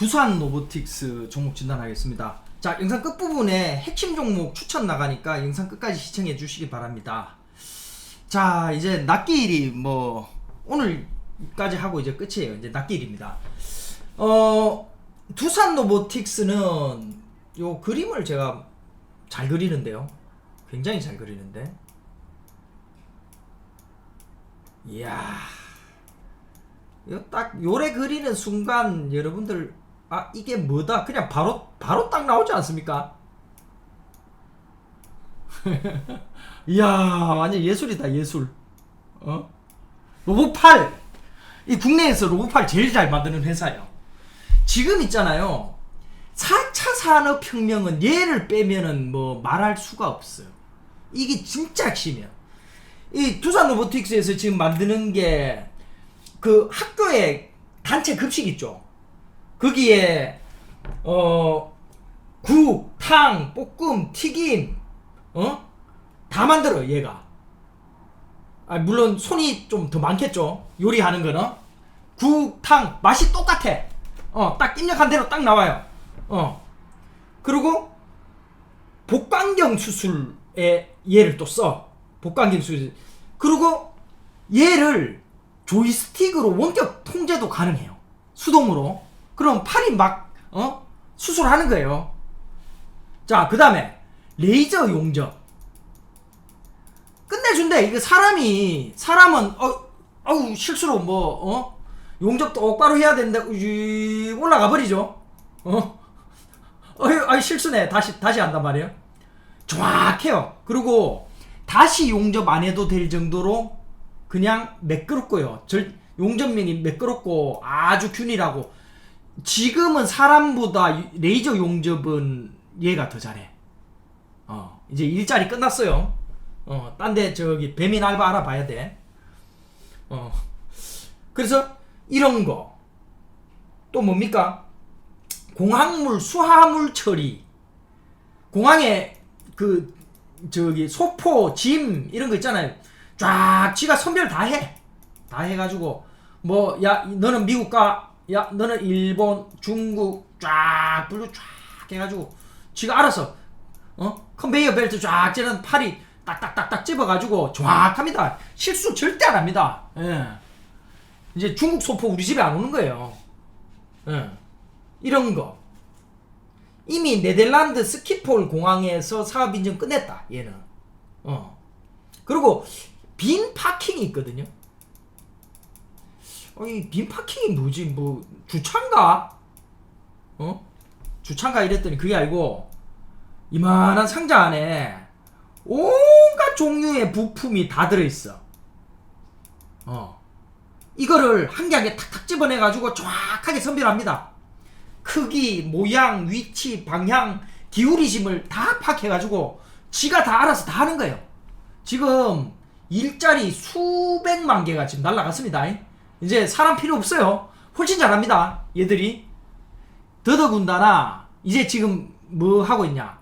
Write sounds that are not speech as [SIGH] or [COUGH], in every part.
두산 로보틱스 종목 진단하겠습니다. 자, 영상 끝부분에 핵심 종목 추천 나가니까 영상 끝까지 시청해 주시기 바랍니다. 자, 이제 낫길이 뭐 오늘까지 하고 이제 끝이에요. 이제 낫길입니다. 어, 두산 로보틱스는 요 그림을 제가 잘 그리는데요. 굉장히 잘 그리는데. 이야. 딱 요래 그리는 순간 여러분들 아 이게 뭐다? 그냥 바로 바로 딱 나오지 않습니까? [LAUGHS] 이야 완전 예술이다 예술. 어? 로봇팔. 이 국내에서 로봇팔 제일 잘 만드는 회사예요. 지금 있잖아요. 4차 산업혁명은 얘를 빼면은 뭐 말할 수가 없어요. 이게 진짜 핵심이야 이 두산 로보틱스에서 지금 만드는 게 그 학교에 단체 급식 있죠. 거기에 어 국, 탕, 볶음, 튀김, 어? 다 만들어 얘가. 아 물론 손이 좀 더 많겠죠. 요리하는 거는 국, 탕 맛이 똑같아. 어, 딱 입력한 대로 딱 나와요. 어. 그리고 복강경 수술에 얘를 또 써. 복강경 수술. 그리고 얘를 조이스틱으로 원격 통제도 가능해요. 수동으로. 그럼 팔이 막, 어? 수술하는 거예요. 자, 그 다음에, 레이저 용접. 끝내준대. 이거 사람이, 사람은, 어, 어우, 실수로 뭐, 어? 용접 똑바로 해야 되는데, 올라가 버리죠. 어? 어휴, 아이, 실수네. 다시, 다시 한단 말이에요. 정확해요. 그리고, 다시 용접 안 해도 될 정도로 그냥 매끄럽고요. 절, 용접면이 매끄럽고 아주 균일하고 지금은 사람보다 유- 레이저 용접은 얘가 더 잘해. 어, 이제 일자리 끝났어요. 어, 딴 데 저기 배민 알바 알아봐야 돼. 어. 그래서 이런 거. 또 뭡니까? 공항물 수하물 처리. 공항에 그 저기 소포, 짐 이런 거 있잖아요. 쫙 지가 선별 다 해. 다 해가지고 뭐 야 너는 미국 가, 야 너는 일본, 중국 쫙 분류 쫙 해가지고 지가 알아서 어 컨베이어 벨트 쫙 찌는 팔이 딱딱딱딱 집어가지고 정확합니다. 실수 절대 안 합니다. 예. 이제 중국 소포 우리 집에 안 오는 거예요. 예. 이런 거. 이미 네덜란드 스키폴 공항에서 사업 인증 끝냈다. 얘는. 어. 그리고 빈 파킹이 있거든요. 어, 이빈 파킹이 뭐지? 뭐 주차인가? 어? 주차인가 이랬더니 그게 아니고 이만한 상자 안에 온갖 종류의 부품이 다 들어있어. 어. 이거를 한 개 한 개 탁탁 집어내가지고 정확하게 선별합니다. 크기, 모양, 위치, 방향, 기울이심을 다 파악해가지고 지가 다 알아서 다 하는 거예요. 지금 일자리 수백만 개가 지금 날라갔습니다. 이제 사람 필요 없어요. 훨씬 잘합니다. 얘들이. 더더군다나 이제 지금 뭐 하고 있냐.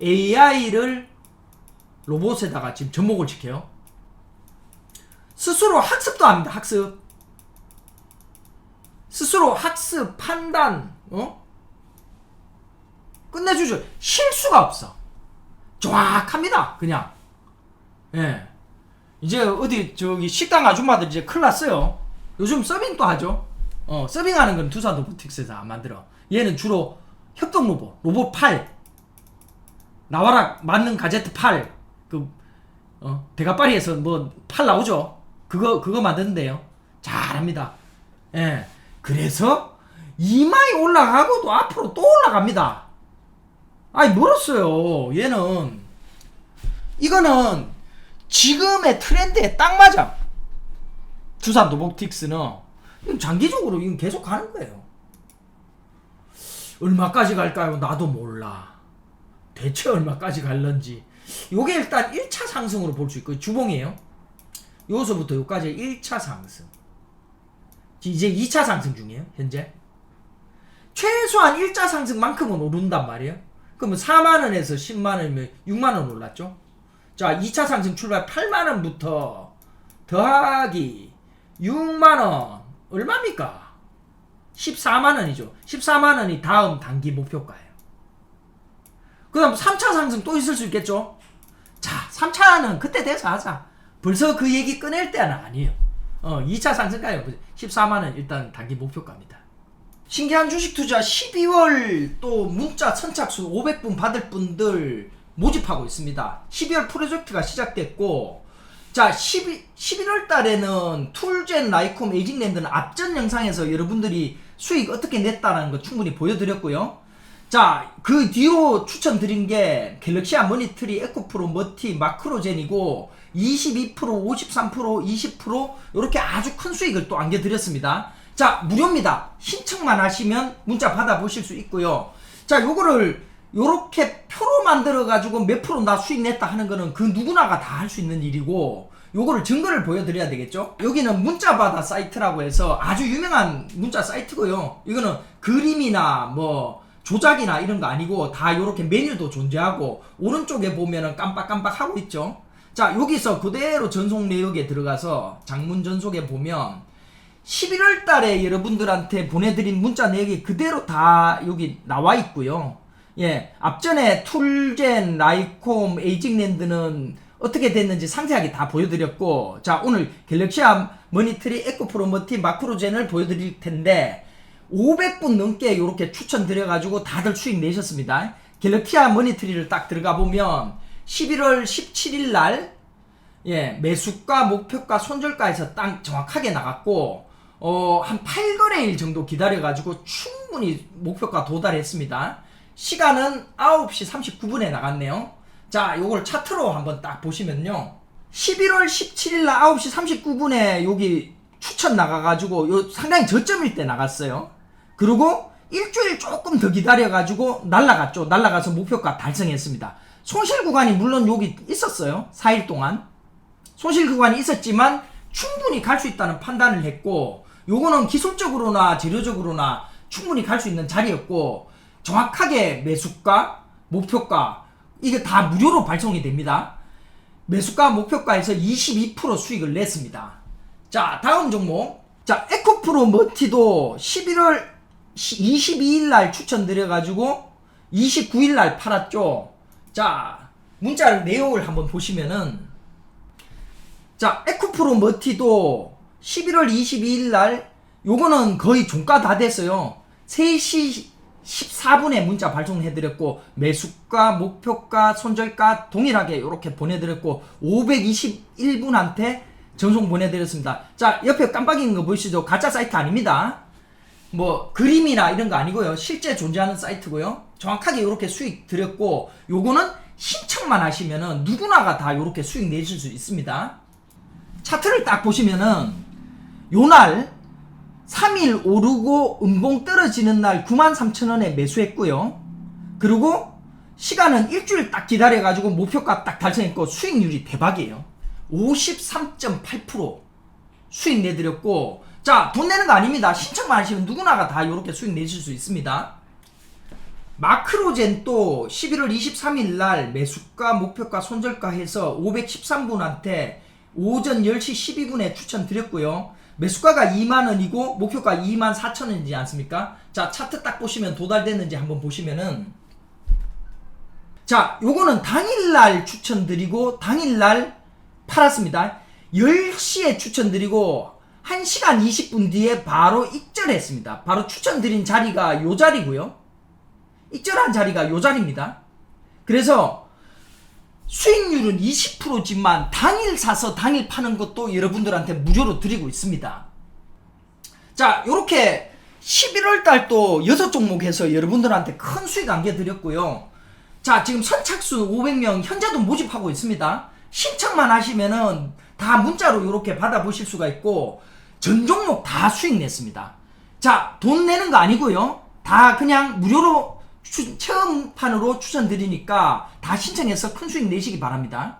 AI를 로봇에다가 지금 접목을 시켜요. 스스로 학습도 합니다. 학습. 스스로 학습, 판단, 어? 끝내주죠. 실수가 없어. 정확합니다. 그냥. 예. 이제 어디 저기 식당 아줌마들 이제 큰일 났어요. 요즘 서빙도 하죠. 어, 서빙하는 건 두산 로보틱스에서 안 만들어. 얘는 주로 협동 로봇, 로봇 팔. 나와라 맞는 가제트 팔. 그, 어, 대가파리에서 뭐팔 나오죠. 그거, 그거 만드는데요. 잘합니다. 예. 그래서 이마에 올라가고도 앞으로 또 올라갑니다. 아니, 멀었어요. 얘는. 이거는 지금의 트렌드에 딱 맞아. 로보틱스는 이건 장기적으로 이건 계속 가는 거예요. 얼마까지 갈까요? 나도 몰라. 대체 얼마까지 갈런지. 요게 일단 1차 상승으로 볼 수 있고 주봉이에요. 요서부터 요까지 1차 상승. 이제 2차 상승 중이에요. 현재. 최소한 1차 상승만큼은 오른단 말이에요. 그러면 4만 원에서 10만 원이면 6만 원 올랐죠. 자, 2차 상승 출발 8만 원부터 더하기 6만 원 얼마입니까? 14만 원이죠. 14만 원이 다음 단기 목표가예요. 그 다음 3차 상승 또 있을 수 있겠죠. 자, 3차는 그때 돼서 하자. 벌써 그 얘기 꺼낼 때는 아니에요. 어, 2차 상승가요. 14만 원 일단 단기 목표가입니다. 신기한 주식 투자 12월 또 문자 선착순 500분 받을 분들 모집하고 있습니다. 12월 프로젝트가 시작됐고 자 12, 11월 달에는 툴젠 라이콤 에이징랜드는 앞전 영상에서 여러분들이 수익 어떻게 냈다는 거 충분히 보여드렸고요. 자, 그 뒤로 추천드린 게 갤럭시아 머니트리, 에코프로, 머티, 마크로젠이고 22%, 53%, 20% 이렇게 아주 큰 수익을 또 안겨드렸습니다. 자, 무료입니다. 신청만 하시면 문자 받아보실 수 있고요. 자, 요거를 요렇게 표로 만들어 가지고 몇 프로 나 수익 냈다 하는 거는 그 누구나가 다 할 수 있는 일이고 요거를 증거를 보여드려야 되겠죠? 여기는 문자바다 사이트라고 해서 아주 유명한 문자 사이트고요. 이거는 그림이나 뭐 조작이나 이런 거 아니고 다 요렇게 메뉴도 존재하고 오른쪽에 보면은 깜빡깜빡 하고 있죠? 자 여기서 그대로 전송 내역에 들어가서 장문 전속에 보면 11월 달에 여러분들한테 보내드린 문자 내역이 그대로 다 여기 나와 있고요. 예, 앞전에 툴젠, 라이콤, 에이징랜드는 어떻게 됐는지 상세하게 다 보여드렸고, 자, 오늘 갤럭시아 머니트리, 에코프로 머티, 마크로젠을 보여드릴 텐데, 500분 넘게 이렇게 추천드려가지고 다들 수익 내셨습니다. 갤럭시아 머니트리를 딱 들어가 보면, 11월 17일 날, 예, 매수가, 목표가, 손절가에서 딱 정확하게 나갔고, 어, 한 8거래일 정도 기다려가지고 충분히 목표가 도달했습니다. 시간은 9시 39분에 나갔네요. 자, 요걸 차트로 한번 딱 보시면요. 11월 17일 날 9시 39분에 여기 추천 나가가지고 요 상당히 저점일 때 나갔어요. 그리고 일주일 조금 더 기다려가지고 날라갔죠. 날라가서 목표가 달성했습니다. 손실 구간이 물론 여기 있었어요. 4일 동안. 손실 구간이 있었지만 충분히 갈 수 있다는 판단을 했고 요거는 기술적으로나 재료적으로나 충분히 갈 수 있는 자리였고 정확하게 매수가 목표가 이게 다 무료로 발송이 됩니다. 매수가 목표가에서 22% 수익을 냈습니다. 자 다음 종목. 자 에코프로 머티도 11월 22일 날 추천드려 가지고 29일 날 팔았죠. 자 문자 내용을 한번 보시면은 자, 에코프로 머티도 11월 22일 날 요거는 거의 종가 다 됐어요. 3시 14분에 문자 발송해드렸고 매수가, 목표가, 손절가 동일하게 이렇게 보내드렸고 521분한테 전송 보내드렸습니다. 자, 옆에 깜빡이는 거 보이시죠? 가짜 사이트 아닙니다. 뭐 그림이나 이런 거 아니고요. 실제 존재하는 사이트고요. 정확하게 이렇게 수익 드렸고 요거는 신청만 하시면은 누구나가 다 이렇게 수익 내실 수 있습니다. 차트를 딱 보시면은 요날 3일 오르고 음봉 떨어지는 날 93,000원에 매수했고요. 그리고 시간은 일주일 딱 기다려가지고 목표가 딱 달성했고 수익률이 대박이에요. 53.8% 수익 내드렸고 자 돈 내는 거 아닙니다. 신청만 하시면 누구나가 다 이렇게 수익 내실 수 있습니다. 마크로젠 또 11월 23일 날 매수가, 목표가, 손절가 해서 513분한테 오전 10시 12분에 추천드렸고요. 매수가가 2만원이고 목표가 2만 4천원이지 않습니까? 자 차트 딱 보시면 도달됐는지 한번 보시면은 자 요거는 당일날 추천드리고 당일날 팔았습니다. 10시에 추천드리고 1시간 20분 뒤에 바로 익절했습니다. 바로 추천드린 자리가 요 자리고요. 익절한 자리가 요 자리입니다. 그래서 수익률은 20%지만 당일 사서 당일 파는 것도 여러분들한테 무료로 드리고 있습니다. 자, 요렇게 11월 달 또 6종목에서 여러분들한테 큰 수익 안겨드렸고요. 자, 지금 선착순 500명 현재도 모집하고 있습니다. 신청만 하시면은 다 문자로 이렇게 받아보실 수가 있고 전 종목 다 수익 냈습니다. 자, 돈 내는 거 아니고요. 다 그냥 무료로 추, 체험판으로 추천드리니까 다 신청해서 큰 수익 내시기 바랍니다.